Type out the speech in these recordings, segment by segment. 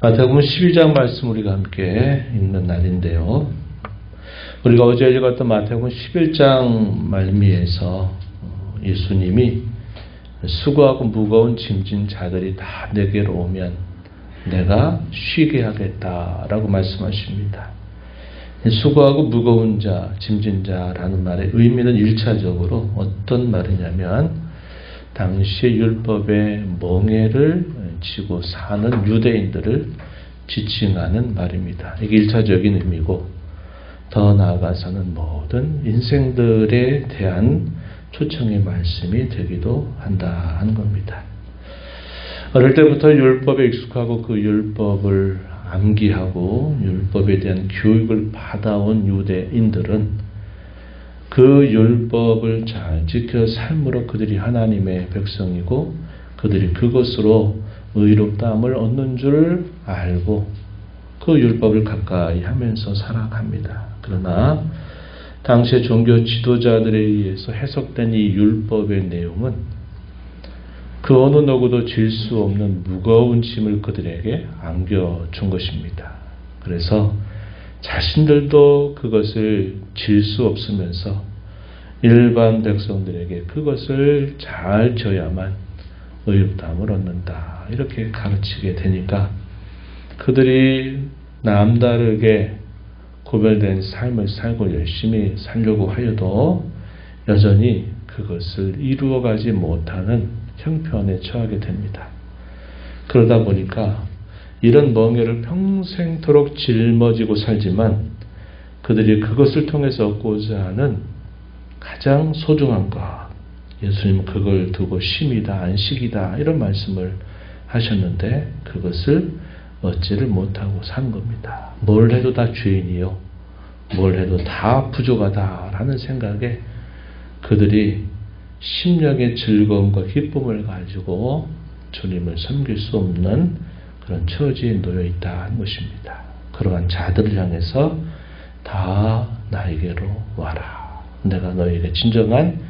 마태복음 12장 말씀 우리가 함께 읽는 날인데요. 우리가 어제 읽었던 마태복음 11장 말미에서 예수님이 수고하고 무거운 짐진 자들이 다 내게로 오면 내가 쉬게 하겠다라고 말씀하십니다. 수고하고 무거운 자, 짐진 자라는 말의 의미는 1차적으로 어떤 말이냐면 당시의 율법의 멍해를 지고 사는 유대인들을 지칭하는 말입니다. 이게 1차적인 의미고 더 나아가서는 모든 인생들에 대한 초청의 말씀이 되기도 한다 는 겁니다. 어릴 때부터 율법에 익숙하고 그 율법을 암기하고 율법에 대한 교육을 받아온 유대인들은 그 율법을 잘 지켜 삶으로 그들이 하나님의 백성이고 그들이 그것으로 의롭다함을 얻는 줄 알고 그 율법을 가까이 하면서 살아갑니다. 그러나 당시의 종교 지도자들에 의해서 해석된 이 율법의 내용은 그 어느 누구도 질 수 없는 무거운 짐을 그들에게 안겨준 것입니다. 그래서 자신들도 그것을 질 수 없으면서 일반 백성들에게 그것을 잘 져야만 의롭다함을 얻는다. 이렇게 가르치게 되니까 그들이 남다르게 구별된 삶을 살고 열심히 살려고 하여도 여전히 그것을 이루어가지 못하는 형편에 처하게 됩니다. 그러다 보니까 이런 멍해를 평생토록 짊어지고 살지만 그들이 그것을 통해서 얻고자 하는 가장 소중한 것, 예수님은 그걸 두고 쉼이다, 안식이다, 이런 말씀을 하셨는데 그것을 얻지를 못하고 산 겁니다. 뭘 해도 다 죄인이요. 뭘 해도 다 부족하다라는 생각에 그들이 심령의 즐거움과 기쁨을 가지고 주님을 섬길 수 없는 그런 처지에 놓여 있다는 것입니다. 그러한 자들을 향해서 다 나에게로 와라. 내가 너에게 진정한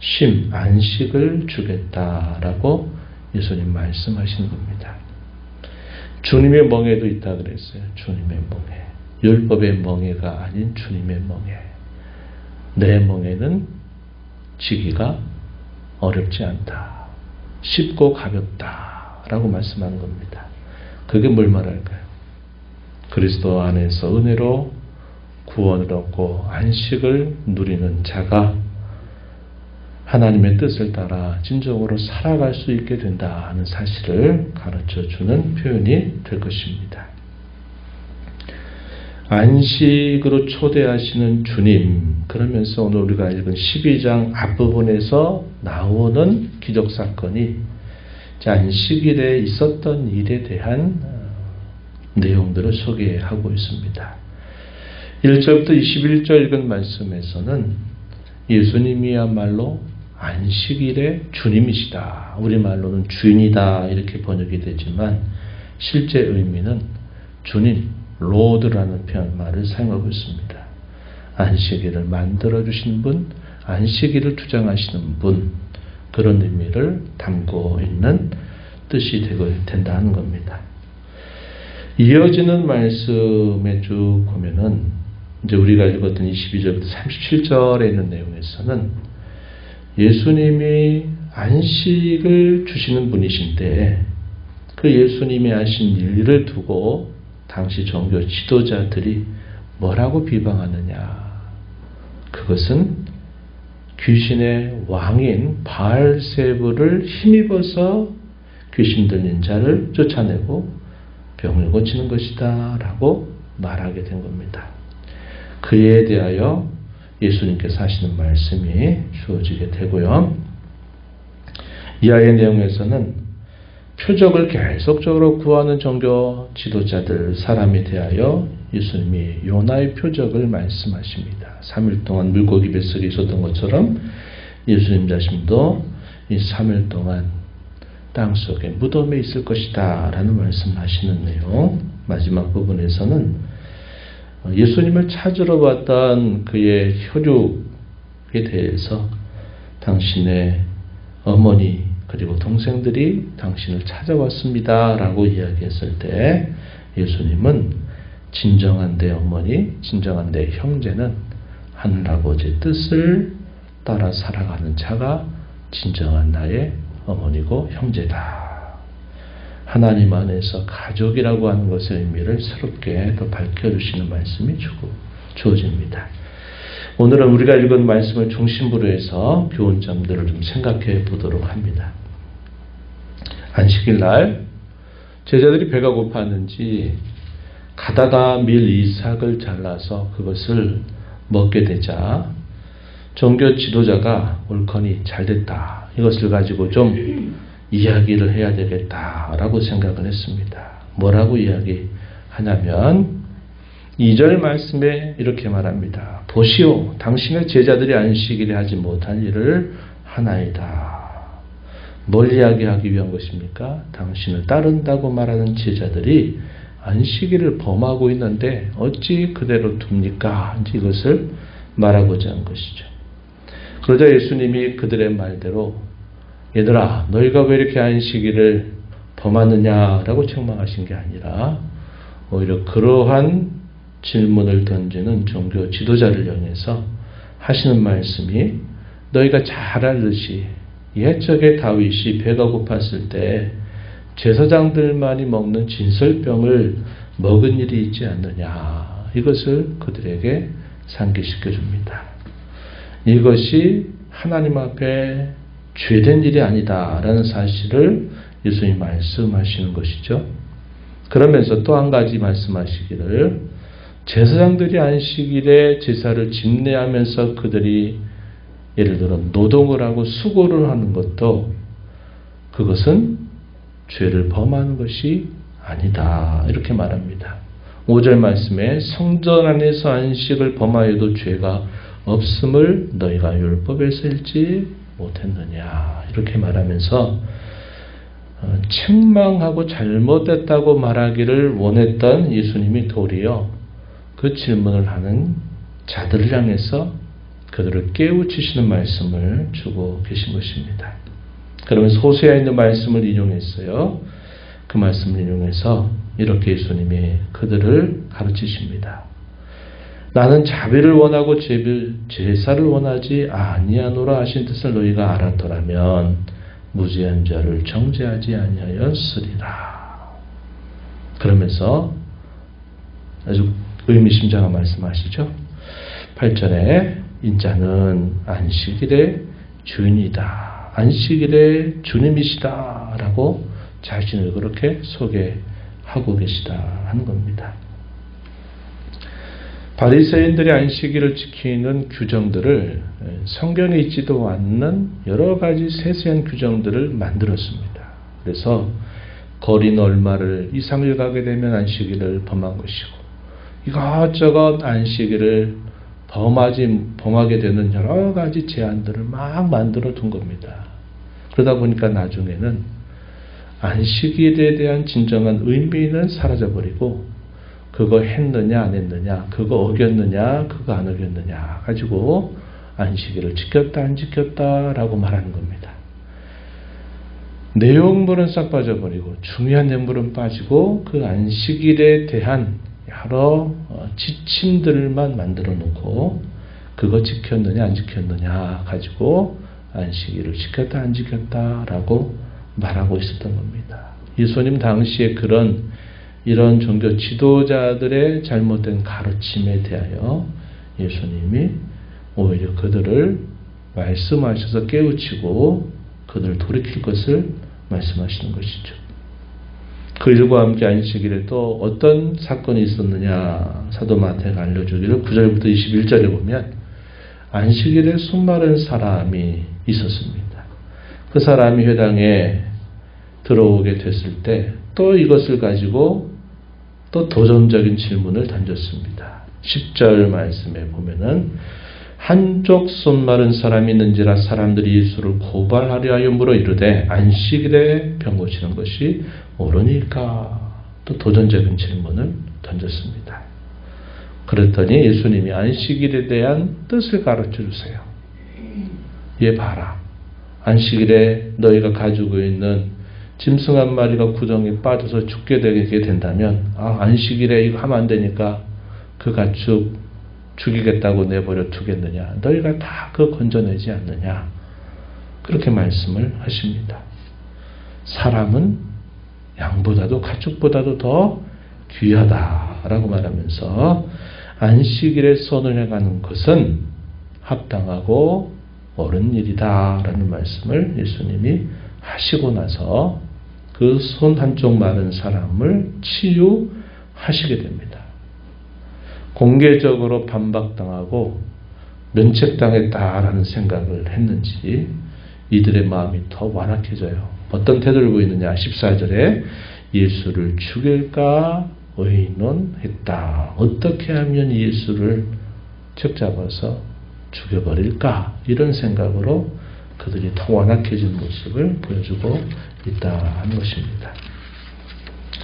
심, 안식을 주겠다라고 예수님 말씀하시는 겁니다. 주님의 멍에도 있다 그랬어요. 주님의 멍에. 율법의 멍에가 아닌 주님의 멍에. 내 멍에는 지기가 어렵지 않다. 쉽고 가볍다. 라고 말씀하는 겁니다. 그게 뭘 말할까요? 그리스도 안에서 은혜로 구원을 얻고 안식을 누리는 자가 하나님의 뜻을 따라 진정으로 살아갈 수 있게 된다는 사실을 가르쳐 주는 표현이 될 것입니다. 안식으로 초대하시는 주님, 그러면서 오늘 우리가 읽은 12장 앞부분에서 나오는 기적사건이 안식일에 있었던 일에 대한 어, 내용들을 소개하고 있습니다. 1절부터 21절 읽은 말씀에서는 예수님이야말로 안식일의 주님이시다. 우리말로는 주인이다. 이렇게 번역이 되지만 실제 의미는 주님, 로드라는 표현 말을 사용하고 있습니다. 안식일을 만들어 주신 분, 안식일을 주장하시는 분, 그런 의미를 담고 있는 뜻이 되고 된다는 겁니다. 이어지는 말씀에 쭉 보면은 이제 우리가 읽었던 22절부터 37절에 있는 내용에서는 예수님이 안식을 주시는 분이신데 그 예수님이 하신 일을 두고 당시 종교 지도자들이 뭐라고 비방하느냐. 그것은 귀신의 왕인 바알세부를 힘입어서 귀신 들린 자를 쫓아내고 병을 고치는 것이다 라고 말하게 된 겁니다. 그에 대하여 예수님께서 하시는 말씀이 주어지게 되고요. 이하의 내용에서는 표적을 계속적으로 구하는 종교 지도자들 사람에 대하여 예수님이 요나의 표적을 말씀하십니다. 3일 동안 물고기 뱃속에 있었던 것처럼 예수님 자신도 이 3일 동안 땅 속에 무덤에 있을 것이다 라는 말씀하시는 내용 마지막 부분에서는 예수님을 찾으러 왔던 그의 혈육에 대해서 당신의 어머니 그리고 동생들이 당신을 찾아왔습니다. 라고 이야기했을 때 예수님은 진정한 내 어머니, 진정한 내 형제는 하늘아버지의 뜻을 따라 살아가는 자가 진정한 나의 어머니고 형제다. 하나님 안에서 가족이라고 하는 것의 의미를 새롭게 더 밝혀주시는 말씀이 주고 주어집니다. 오늘은 우리가 읽은 말씀을 중심으로 해서 교훈점들을 좀 생각해 보도록 합니다. 안식일 날 제자들이 배가 고팠는지 가다가 밀 이삭을 잘라서 그것을 먹게 되자 종교 지도자가 옳거니 잘됐다. 이것을 가지고 좀 이야기를 해야 되겠다라고 생각을 했습니다. 뭐라고 이야기하냐면 2절 말씀에 이렇게 말합니다. 보시오, 당신의 제자들이 안식일에 하지 못한 일을 하나이다. 뭘 이야기하기 위한 것입니까? 당신을 따른다고 말하는 제자들이 안식일을 범하고 있는데 어찌 그대로 둡니까? 이것을 말하고자 한 것이죠. 그러자 예수님이 그들의 말대로 얘들아 너희가 왜 이렇게 안식일을 범하느냐라고 책망하신 게 아니라 오히려 그러한 질문을 던지는 종교 지도자를 향해서 하시는 말씀이 너희가 잘 알듯이 옛적에 다윗이 배가 고팠을 때 제사장들만이 먹는 진설병을 먹은 일이 있지 않느냐 이것을 그들에게 상기시켜 줍니다. 이것이 하나님 앞에 죄된 일이 아니다라는 사실을 예수님이 말씀하시는 것이죠. 그러면서 또 한 가지 말씀하시기를 제사장들이 안식일에 제사를 집례하면서 그들이 예를 들어 노동을 하고 수고를 하는 것도 그것은 죄를 범하는 것이 아니다. 이렇게 말합니다. 5절 말씀에 성전 안에서 안식을 범하여도 죄가 없음을 너희가 율법에서 읽지 못했느냐. 이렇게 말하면서 어, 책망하고 잘못됐다고 말하기를 원했던 예수님이 도리어 그 질문을 하는 자들을 향해서 그들을 깨우치시는 말씀을 주고 계신 것입니다. 그러면서 호세에 있는 말씀을 인용했어요. 그 말씀을 인용해서 이렇게 예수님이 그들을 가르치십니다. 나는 자비를 원하고 제사를 원하지 아니하노라 하신 뜻을 너희가 알았더라면 무죄한 자를 정죄하지 아니하였으리라. 그러면서 아주 의미심장한 말씀하시죠. 8절에 인자는 안식일의 주인이다. 안식일의 주님이시다. 라고 자신을 그렇게 소개하고 계시다 하는 겁니다. 바리새인들이 안식일을 지키는 규정들을 성경에 있지도 않는 여러 가지 세세한 규정들을 만들었습니다. 그래서 거리 얼마를 이상을 가게 되면 안식일을 범한 것이고 이것저것 안식일을 범하지 범하게 되는 여러 가지 제한들을 막 만들어 둔 겁니다. 그러다 보니까 나중에는 안식일에 대한 진정한 의미는 사라져 버리고 그거 했느냐 안 했느냐, 그거 어겼느냐, 그거 안 어겼느냐 가지고 안식일을 지켰다 안 지켰다라고 말하는 겁니다. 내용물은 싹 빠져버리고 중요한 내용물은 빠지고 그 안식일에 대한 여러 어, 지침들만 만들어 놓고 그거 지켰느냐 안 지켰느냐 가지고 안식일을 지켰다 안 지켰다라고 말하고 있었던 겁니다. 예수님 당시에 그런 이런 종교 지도자들의 잘못된 가르침에 대하여 예수님이 오히려 그들을 말씀하셔서 깨우치고 그들을 돌이킬 것을 말씀하시는 것이죠. 그 일과 함께 안식일에 또 어떤 사건이 있었느냐 사도 마태가 알려주기를 9절부터 21절에 보면 안식일에 수많은 사람이 있었습니다. 그 사람이 회당에 들어오게 됐을 때 또 이것을 가지고 또 도전적인 질문을 던졌습니다. 10절 말씀에 보면은 한쪽 손 마른 사람이 있는지라 사람들이 예수를 고발하려 하여 물어 이르되 안식일에 병 고치는 것이 옳으니까 또 도전적인 질문을 던졌습니다. 그랬더니 예수님이 안식일에 대한 뜻을 가르쳐 주세요. 얘 봐라. 안식일에 너희가 가지고 있는 짐승 한 마리가 구덩이에 빠져서 죽게 되게 된다면 아 안식일에 이거 하면 안 되니까 그 가축 죽이겠다고 내버려 두겠느냐 너희가 다 그 건져내지 않느냐 그렇게 말씀을 하십니다. 사람은 양보다도 가축보다도 더 귀하다라고 말하면서 안식일에 손을 해가는 것은 합당하고 옳은 일이다라는 말씀을 예수님이 하시고 나서 그 손 한쪽 마른 사람을 치유하시게 됩니다. 공개적으로 반박당하고 면책당했다라는 생각을 했는지 이들의 마음이 더 완악해져요. 어떤 태도를 보이느냐? 14절에 예수를 죽일까 의논했다. 어떻게 하면 예수를 책 잡아서 죽여버릴까? 이런 생각으로 그들이 더 완악해진 모습을 보여주고 있다는 것입니다.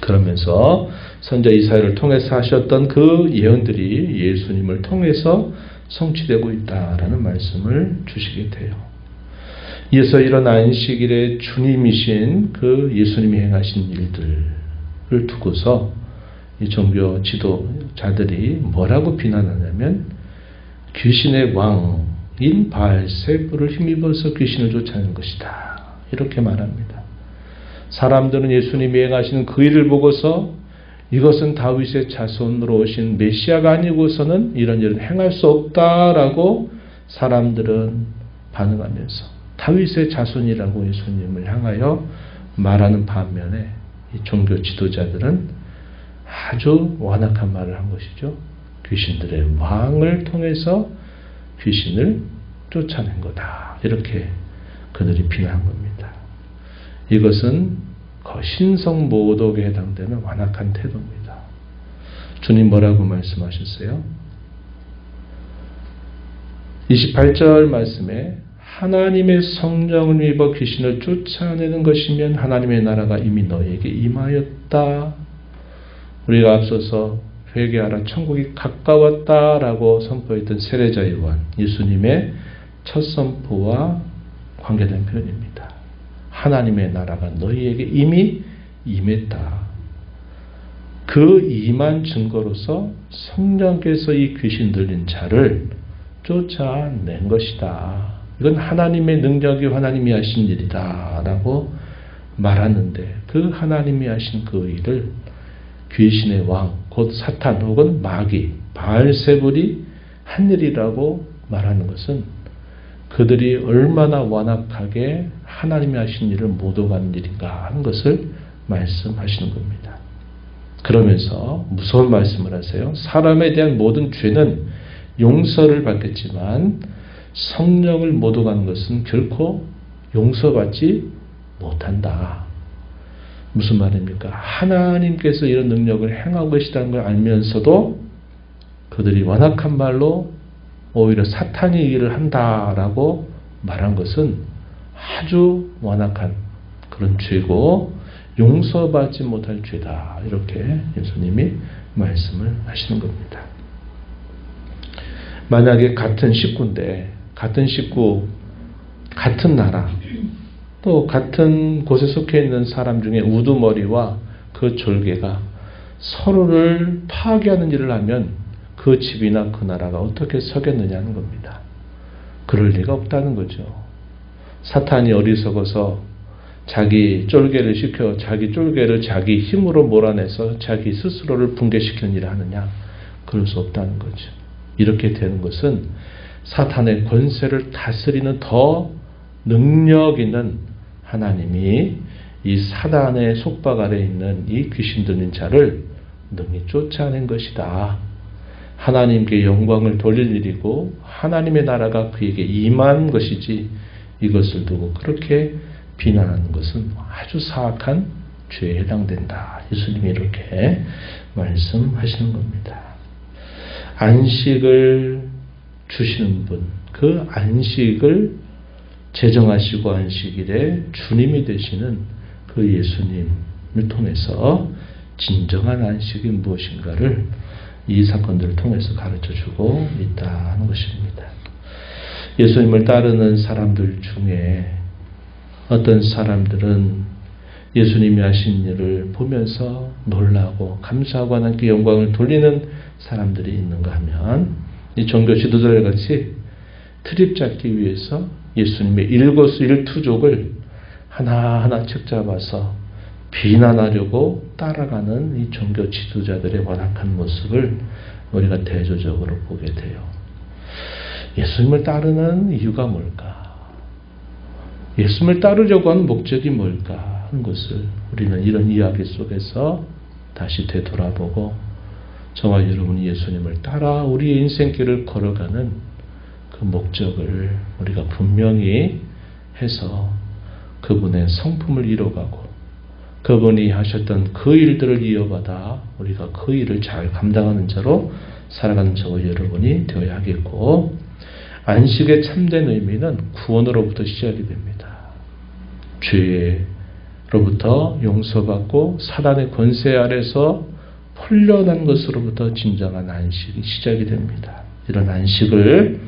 그러면서 선자 이사야를 통해서 하셨던 그 예언들이 예수님을 통해서 성취되고 있다라는 말씀을 주시게 돼요. 이어서 이런 안식일에 주님이신 그 예수님이 행하신 일들을 두고서 이 종교 지도자들이 뭐라고 비난하냐면 귀신의 왕 인 바알세부를 힘입어서 귀신을 쫓아내는 것이다. 이렇게 말합니다. 사람들은 예수님이 행하시는 그 일을 보고서 이것은 다윗의 자손으로 오신 메시아가 아니고서는 이런 일을 행할 수 없다라고 사람들은 반응하면서 다윗의 자손이라고 예수님을 향하여 말하는 반면에 이 종교 지도자들은 아주 완악한 말을 한 것이죠. 귀신들의 왕을 통해서 귀신을 쫓아낸 거다. 이렇게 그들이 비난한 겁니다. 이것은 신성 모독에 해당되는 완악한 태도입니다. 주님 뭐라고 말씀하셨어요? 28절 말씀에 하나님의 성령을 입어 귀신을 쫓아내는 것이면 하나님의 나라가 이미 너에게 임하였다. 우리가 앞서서 회개하라 천국이 가까웠다라고 선포했던 세례자 요한 예수님의 첫 선포와 관계된 표현입니다. 하나님의 나라가 너희에게 이미 임했다. 그 임한 증거로서 성령께서 이 귀신 들린 자를 쫓아낸 것이다. 이건 하나님의 능력이 하나님이 하신 일이다. 라고 말하는데 그 하나님이 하신 그 일을 귀신의 왕, 곧 사탄 혹은 마귀, 바알세불이 한 일이라고 말하는 것은 그들이 얼마나 완악하게 하나님이 하신 일을 모독하는 일인가 하는 것을 말씀하시는 겁니다. 그러면서 무서운 말씀을 하세요. 사람에 대한 모든 죄는 용서를 받겠지만 성령을 모독하는 것은 결코 용서받지 못한다. 무슨 말입니까? 하나님께서 이런 능력을 행하고 계시다는 걸 알면서도 그들이 완악한 말로 오히려 사탄이 일을 한다라고 말한 것은 아주 완악한 그런 죄고 용서받지 못할 죄다. 이렇게 예수님이 말씀을 하시는 겁니다. 만약에 같은 식구인데 같은 식구, 같은 나라, 또 같은 곳에 속해 있는 사람 중에 우두머리와 그 졸개가 서로를 파괴하는 일을 하면 그 집이나 그 나라가 어떻게 서겠느냐는 겁니다. 그럴 리가 없다는 거죠. 사탄이 어리석어서 자기 쫄개를 시켜 자기 쫄개를 자기 힘으로 몰아내서 자기 스스로를 붕괴시키는 일을 하느냐? 그럴 수 없다는 거죠. 이렇게 되는 것은 사탄의 권세를 다스리는 더 능력 있는 하나님이 이 사단의 속박 아래 있는 이 귀신 들린 자를 능히 쫓아낸 것이다. 하나님께 영광을 돌릴 일이고 하나님의 나라가 그에게 임한 것이지 이것을 두고 그렇게 비난하는 것은 아주 사악한 죄에 해당된다. 예수님이 이렇게 말씀하시는 겁니다. 안식을 주시는 분, 그 안식을 제정하시고 안식일에 주님이 되시는 그 예수님을 통해서 진정한 안식이 무엇인가를 이 사건들을 통해서 가르쳐 주고 있다는 것입니다. 예수님을 따르는 사람들 중에 어떤 사람들은 예수님이 하신 일을 보면서 놀라고 감사하고 하나님께 영광을 돌리는 사람들이 있는가 하면 이 종교 지도자들 같이 트립 잡기 위해서 예수님의 일거수일투족을 하나하나 책 잡아서 비난하려고 따라가는 이 종교 지도자들의 완악한 모습을 우리가 대조적으로 보게 돼요. 예수님을 따르는 이유가 뭘까? 예수님을 따르려고 하는 목적이 뭘까 하는 것을 우리는 이런 이야기 속에서 다시 되돌아보고 저와 여러분이 예수님을 따라 우리의 인생길을 걸어가는 그 목적을 우리가 분명히 해서 그분의 성품을 이뤄가고 그분이 하셨던 그 일들을 이어받아 우리가 그 일을 잘 감당하는 자로 살아가는 저와 여러분이 되어야 하겠고 안식의 참된 의미는 구원으로부터 시작이 됩니다. 죄로부터 용서받고 사단의 권세 아래서 풀려난 것으로부터 진정한 안식이 시작이 됩니다. 이런 안식을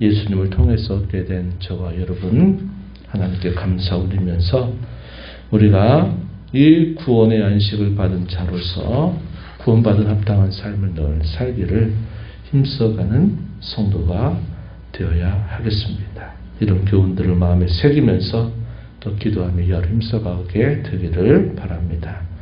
예수님을 통해서 얻게 된 저와 여러분 하나님께 감사 올리면서 우리가 이 구원의 안식을 받은 자로서 구원받은 합당한 삶을 늘 살기를 힘써가는 성도가 되어야 하겠습니다. 이런 교훈들을 마음에 새기면서 또 기도하며 열 힘써가게 되기를 바랍니다.